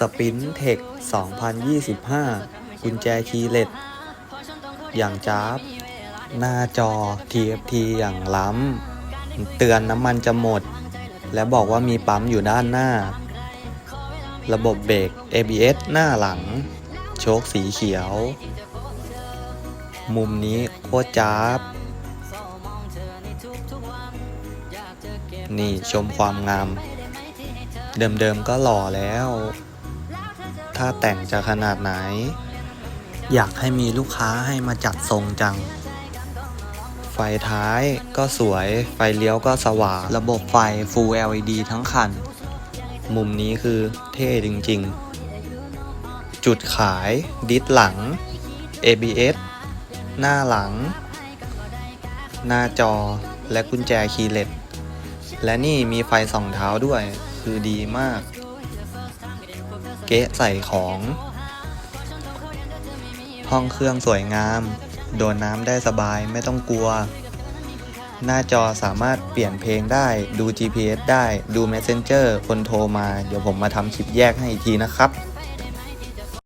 สปินเทค 2025 กุญแจคีย์เลสอย่างจ้าบ หน้าจอ TFT อย่างล้ำ เตือนน้ำมันจะหมด และบอกว่ามีปั๊มอยู่ด้านหน้า ระบบเบรก ABS หน้าหลัง โชคสีเขียว มุมนี้โคตรจ้าบ นี่ชมความงามเดิมๆก็หล่อแล้ว ถ้าแต่งจะขนาดไหน อยากให้มีลูกค้าให้มาจัดทรงจัง ไฟท้ายก็สวย ไฟเลี้ยวก็สว่าง ระบบไฟ Full LED ทั้งคัน มุมนี้คือเท่จริง ๆ จุดขาย ดิสหลัง ABS หน้าหลัง หน้าจอและกุญแจคีย์เลสและนี่มีไฟส่องเท้าด้วย คือดีมาก เก๊ะใส่ของ ห้องเครื่องสวยงาม โดนน้ำได้สบายไม่ต้องกลัว หน้าจอสามารถเปลี่ยนเพลงได้ ดู GPS ได้ ดู Messenger คนโทรมา เดี๋ยวผมมาทำคลิปแยกให้อีกทีนะครับ